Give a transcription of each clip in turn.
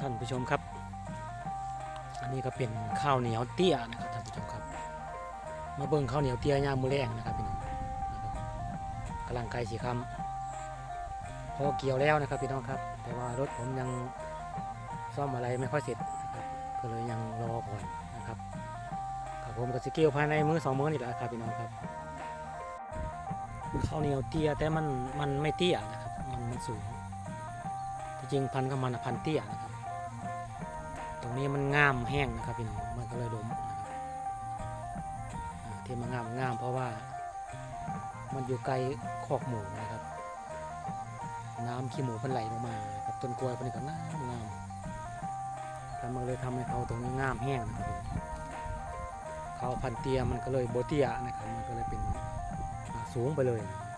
ท่านผู้ชมครับ อันนี้ก็เป็นข้าวเหนียวเตี้ยนะครับท่านผู้ชมครับ มาเบิ่งข้าวเหนียวเตี้ยย่างมือแรงนะครับพี่น้องกำลังไกลสีคำพอเกี่ยวแล้วนะครับพี่น้องครับ แต่ว่ารถผมยังซ่อมอะไรไม่ค่อยเสร็จนะครับก็เลยยังรอก่อนนะครับครับผมก็จะเกี่ยวภายในมือสองมือนี่แหละครับพี่น้องครับข้าวเหนียวเตี้ยแต่มันมันไม่เตี้ยนะครับมันมันสูงจริงพันธุ์ของมันอะพันเตี้ยนะครับ รงนี้มันงามแห้งนะครับพี่น้องมันก็เลยดมนะครับอ่าที่มันงามงามเพราะว่า มันอยู่ไกลคอกหมูนะครับ น้ำขี้หมูมันไหลลงมาครับต้นกล้วยมันก็งามงามแล้วมันเลยทำให้เขาตรงนี้งามแห้งนะครับเขาพันเตียมันก็เลยโบเตียนะครับ มันก็เลยเป็นสูงไปเลยนะครับ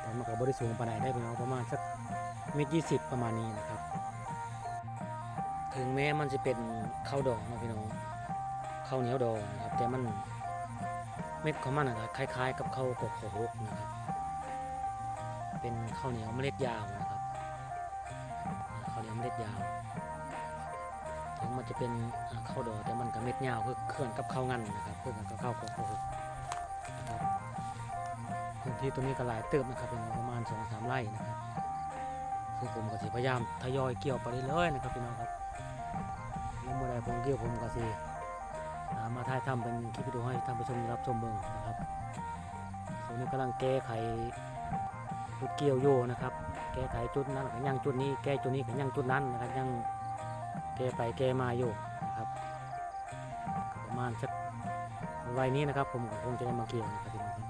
แต่มันก็บริสูงปานใดได้พี่น้องประมาณสักเมตรยี่สิบประมาณนี้นะครับ ถึงแม้มันจะเป็นข้าวดองนะพี่น้องข้าวเหนียวดองนะครับ แต่มันเม็ดของมันนะครับคล้าย ๆ กับข้าวกบโขกนะครับ เป็นข้าวเหนียวเมล็ดยาวนะครับข้าวเหนียวเมล็ดยาว ถึงมันจะเป็นข้าวดองแต่มันกับเม็ดยาวคือเคลื่อนกับข้าวงันนะครับเพื่อนกับข้าวกบโขกนะครับพื้นที่ตรงนี้ก็หลายเติบนะครับเป็นประมาณสองสามไร่นะครับซึ่งผมก็สิพยายามทยอยเกี่ยวไปเรื่อยๆนะครับพี่น้องครับ แต่ผมเกี่ยวผมก็สิมาถ่ายทำเป็นคลิปวิดีโอให้ท่านผู้ชมรับชมเบิ่งนะครับส่วนนี้กำลังแก้ไขจุดเกี่ยวอยู่นะครับ แก้ไขจุดนั้นก็ยังจุดนี้ แก้จุดนี้ก็ยังจุดนั้นนะครับยังแก้ไปแก้มาอยู่นะครับประมาณสักวัยนี้นะครับ ผมคงจะได้มาเกี่ยวนะครับ